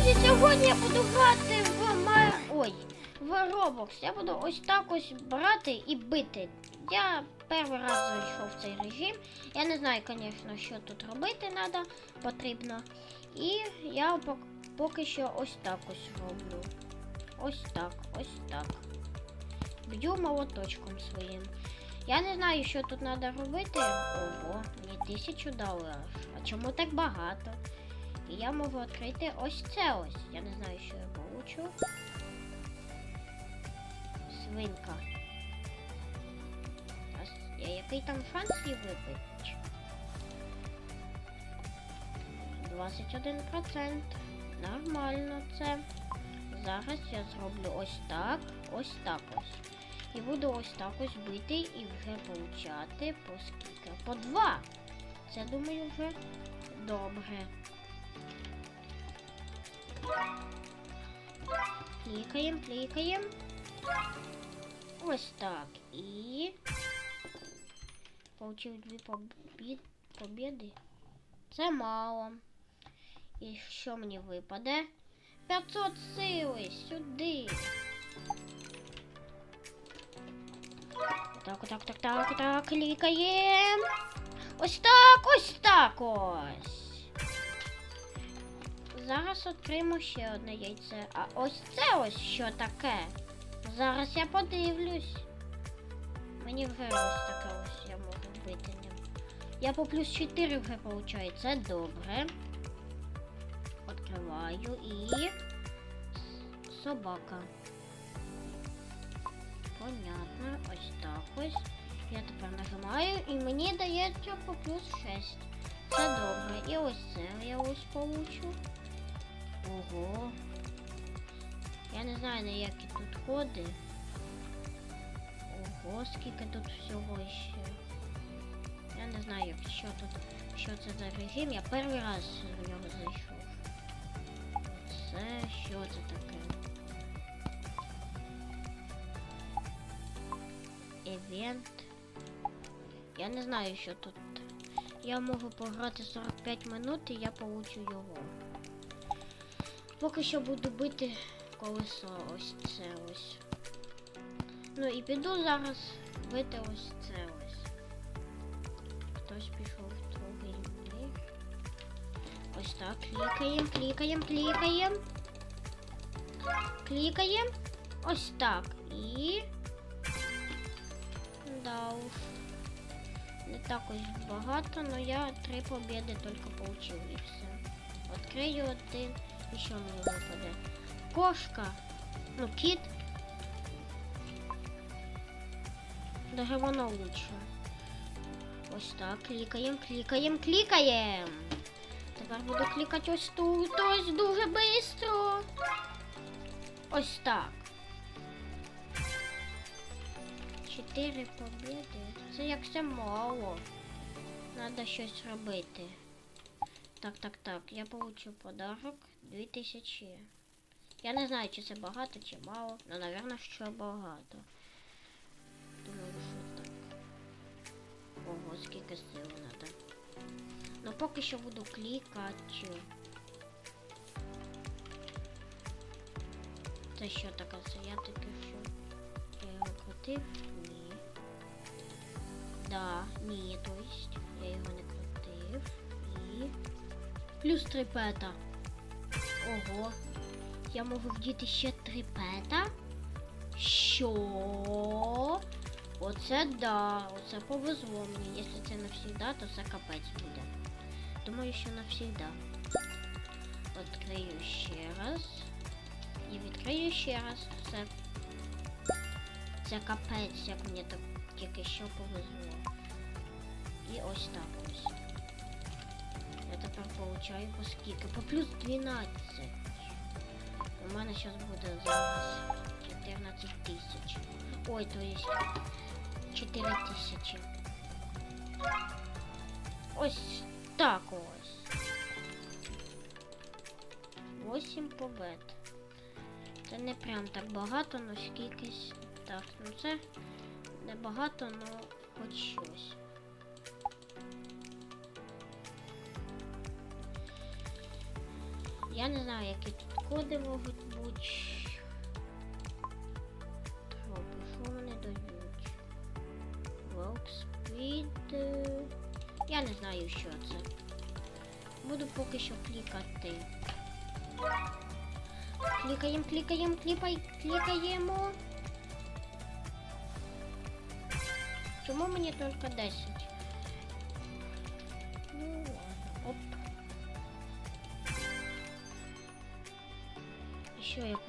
Друзі, сьогодні я буду грати в Май... Ой, в Roblox. Я буду ось так ось брати і бити. Я перший раз зайшов в цей режим. Я не знаю, звісно, що тут робити треба, потрібно. І я поки що ось так ось роблю. Ось так, ось так. Б'ю молоточком своїм. Я не знаю, що тут треба робити. Ого, мені тисячу дали аж. А чому так багато? І я можу відкрити ось це ось. Я не знаю, що я получу. Свинка. Я- який там шанс її випити? 21%. Нормально це. Зараз я зроблю ось так, ось так ось. І буду ось так ось бити і вже получати по скільки? По два. Це думаю вже добре. Клікаємо, клікаємо. Ось так. І. Получив дві побі... побіди. Це мало. І що мені випаде? 500 сили сюди. Так, так, так, так, так, клікаємо. Ось так, ось так ось. Зараз відкриємо ще одне яйце. А ось це ось що таке. Зараз я подивлюсь. Мені вже ось таке ось я можу вбити ним. Я по плюс 4 вже получаю. Це добре. Відкриваю і. Собака. Понятно, ось так ось. Я тепер нажимаю і мені дається по плюс 6. Це добре. І ось це я ось получу. Ого. Я не знаю на які тут ходи. Ого, скільки тут всього ще. Я не знаю, що тут, що це за режим. Я перший раз в нього зайшов. Це що це таке? Евент. Я не знаю, що тут. Я можу пограти 45 минут і я получу його. Поки що буду бити колесо ось це ось. Ну і піду зараз бити ось це ось. Хтось пішов в другий. Ось так, клікаємо, клікаємо, клікаємо. Клікаємо. Ось так. І. Да уж. Не так ось багато, но я три победи только получил і все. Открию один. І що мені? Кошка. Ну, кіт. Даже воно лучше. Ось так. Клікаємо, клікаємо, клікаємо. Тепер буду клікати ось тут, ось дуже швидко. Ось так. Чотири побіди. Це як все мало. Надо щось робити. Так, так, так. Я получу подарок 2000. Я не знаю, чи це багато, чи мало. Ну, напевно, що багато. Думаю, що так. Ого, скільки сил треба. Ну поки що буду клікати. Це що таке? Це я таке що? Я його крутив? Ні. Да, ні, то есть я його не крутив. І. Плюс три пета. Ого. Я можу вдіти ще три пета. Що? Оце да, оце повезло мені. Якщо це навсегда, то це капець буде. Думаю, що навсегда. Відкрию ще раз. І відкрию ще раз. Все. Це капець, як мені так тільки що повезло. І ось так ось. Тепер получаю по скільки? По плюс 12. У мене зараз буде зараз 14 тисяч. Ой, то есть 4 тисячі. Ось так ось. 8 побед. Це не прям так багато, но скількись. Так, ну це не багато, но хоч щось. Я не знаю, які тут коди можуть бути. Тропи, що вони дають? Е, Я не знаю, що це. Буду поки що клікати. Клікаємо, клікаємо, кліпай, клікаємо. Чому мені тільки 10?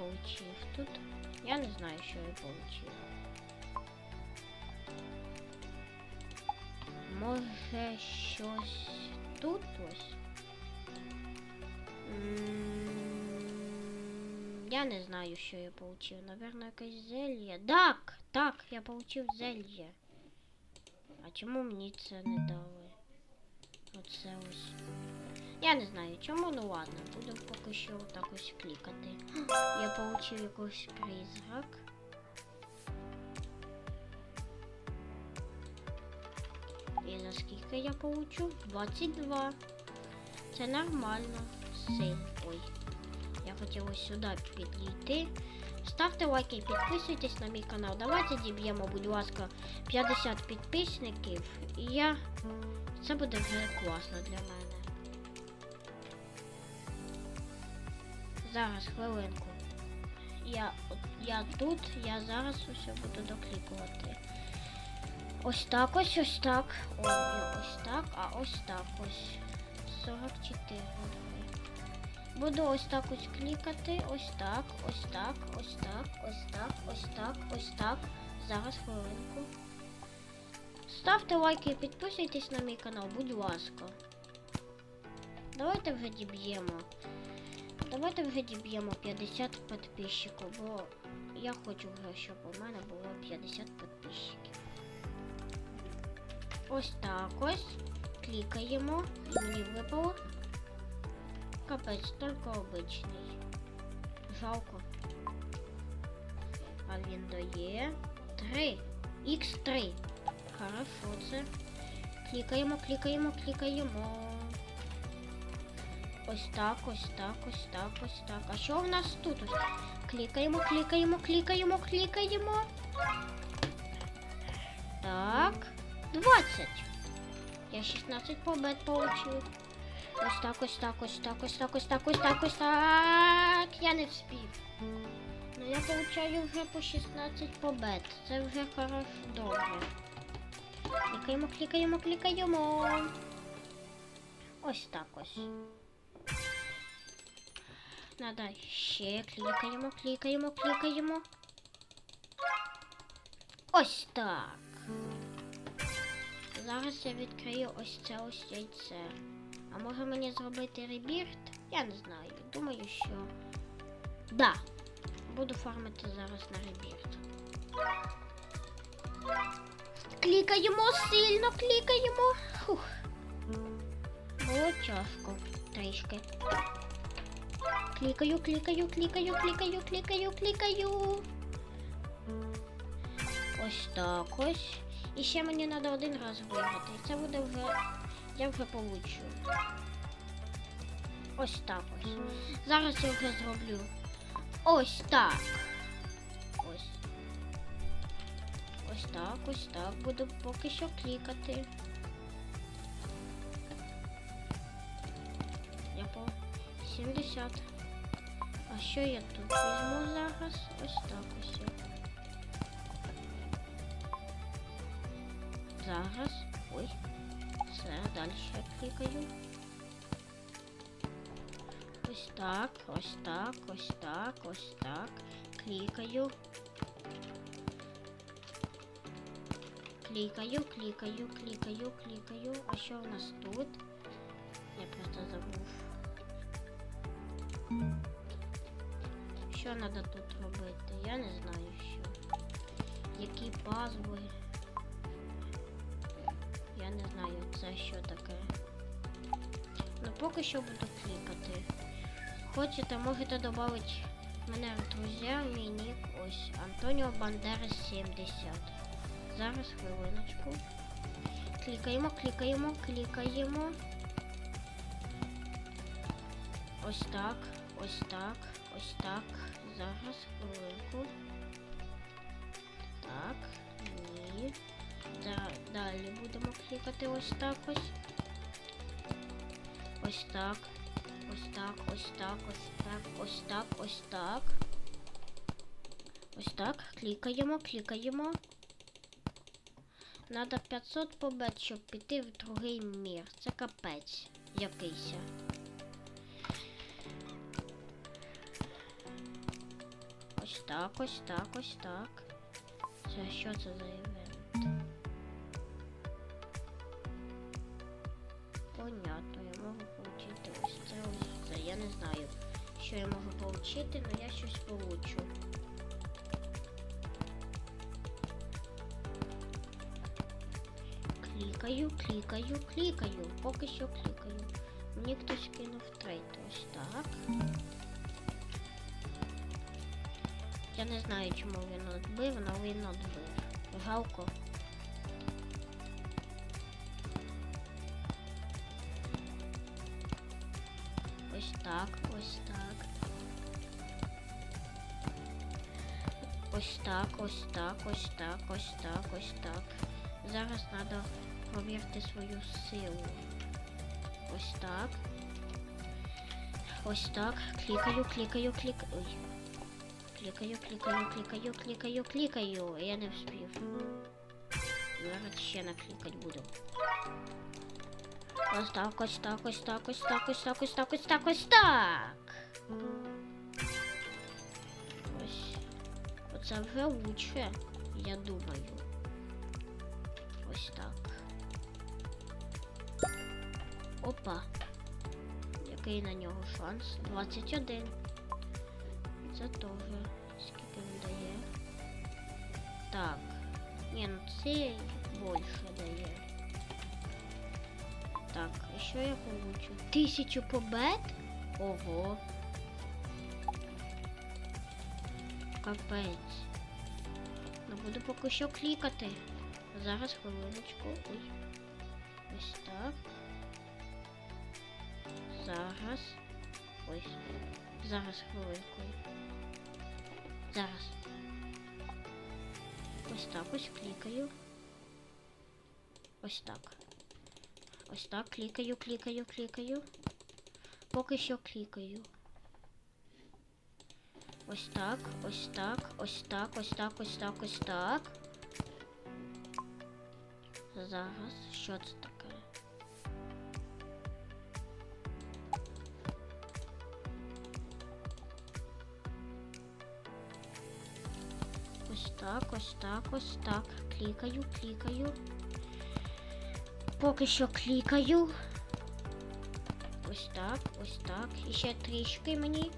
Получив тут? Я не знаю, що я получив. Може щось тут ось? М, Я не знаю, що я получив. Наверно, якесь зелье. Так, так, я получив зелье. А чому мені це не дали? Оце ось. Я не знаю чому, ну ладно, буду поки що так ось клікати. Я получив якийсь призрак. І за скільки я получу? 22. Це нормально. Сил. Ой. Я хотів ось сюди підійти. Ставте лайки і підписуйтесь на мій канал. Давайте діб'ємо, будь ласка, 50 підписників. І я. Це буде вже класно для мене. Зараз хвилинку. Я, я тут, я зараз усе буду доклікувати. Ось так, ось ось так. Ой, ось так, а ось так ось. 44. давай. Буду ось так ось клікати. Ось так, ось так, ось так, ось так, ось так, ось так. Зараз хвилинку. Ставте лайки і підписуйтесь на мій канал, будь ласка. Давайте вже діб'ємо. Давайте вже діб'ємо 50 підписчиків, бо я хочу вже, щоб у мене було 50 підписчиків. Ось так ось. Клікаємо. І мені випало. Капець, тільки обичний. Жалко. А він дає 3. Х3. Хорошо, це. Клікаємо, клікаємо, клікаємо. Ось так, ось так, ось так, ось так. А що в нас тут? Клікаємо, клікаємо, клікаємо, клікаємо. Так. 20. Я 16 побед получив. Ось так, ось так, ось так, ось так, ось так, ось так, ось так. Я не вспів. Ну я получаю вже по 16 побед. Це вже хорошо добре. Клікаємо, клікаємо, клікаємо. Ось так ось. Надо ще клікаємо, клікаємо, клікаємо. Ось так. Зараз я відкрию ось це ось яйце. А може мені зробити ребірт? Я не знаю. Думаю, що. Да. Буду фармити зараз на ребірт. Клікаємо сильно, клікаємо. Фух. Було тяжко трішки. Клікаю, клікаю, клікаю, клікаю, клікаю, клікаю. Ось так ось. І ще мені треба один раз виграти. Це буде вже. Я вже получу. Ось так ось. Зараз я вже зроблю. Ось так. Ось. Ось так, ось так. Буду поки що клікати. Я по 70. А що я тут візьму зараз? Ось так ось. я. Зараз. Ой. Все, далі я клікаю. Ось так, ось так, ось так, ось так. Клікаю. Клікаю, клікаю, клікаю, клікаю. А що у нас тут? Треба тут робити? Я не знаю що. Які пазли. Я не знаю, це що таке. Ну поки що буду клікати. Хочете, можете додати мене в друзі, мій нік ось Антоніо Бандерас 70. Зараз хвилиночку. Клікаємо, клікаємо, клікаємо. Ось так. ось так, ось так. Зараз хвилинку. Так, ні. Да, далі будемо клікати ось так ось. Ось так. Ось так, ось так, ось так, ось так, ось так. Ось так. Клікаємо, клікаємо. Надо 500 побед, щоб піти в другий мір. Це капець якийсь. Ось так, ось так, ось так. Це що це за івент? Понятно, я можу получити ось це, ось це. Я не знаю, що я можу получити, але я щось получу. Клікаю, клікаю, клікаю. Поки що клікаю. Мені хтось кинув трейд. Ось так. Я не знаю, чому він відбив, але він відбив. Жалко. Ось так, ось так. Ось так, ось так, ось так, ось так, ось так. Зараз треба провірити свою силу. Ось так. Ось так. Клікаю, клікаю, клікаю. Ой. Клікаю, клікаю, клікаю, клікаю, клікаю. Я не вспів. Зараз ще наклікати буду. Ось так, ось так, ось так, ось так, ось так, ось так, ось так, ось так. Ось. Оце вже лучше, я думаю. Ось так. Опа. Який на нього шанс? 21. Це теж. Скільки він дає? Так. Ні, ну це більше дає. Так, і що я получу? Тисячу побед? Ого. Капець. Ну буду поки що клікати. Зараз хвилиночку. Ой. Ось так. Зараз. Ось. Зараз хвилинку. Зараз. Ось так ось клікаю. Ось так. Ось так. Клікаю, клікаю, клікаю. Поки що клікаю. Ось так, ось так, ось так, ось так, ось так, ось так. Зараз. Що це так, ось так, ось так. Клікаю, клікаю. Поки що клікаю. Ось так, ось так. І ще трішки мені.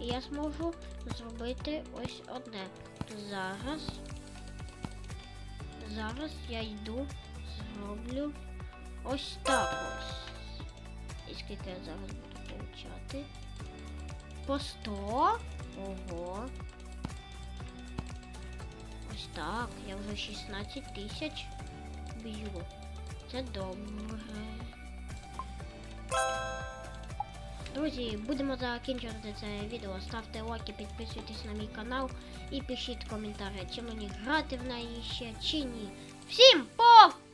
І я зможу зробити ось одне. Зараз. Зараз я йду, зроблю ось так ось. І скільки я зараз буду получати? По 100. Ого. Ось так. Я вже 16 тисяч б'ю. Це добре. Друзі, будемо закінчувати це відео. Ставте лайки, підписуйтесь на мій канал і пишіть коментарі, чи мені грати в неї ще, чи ні. Всім пока!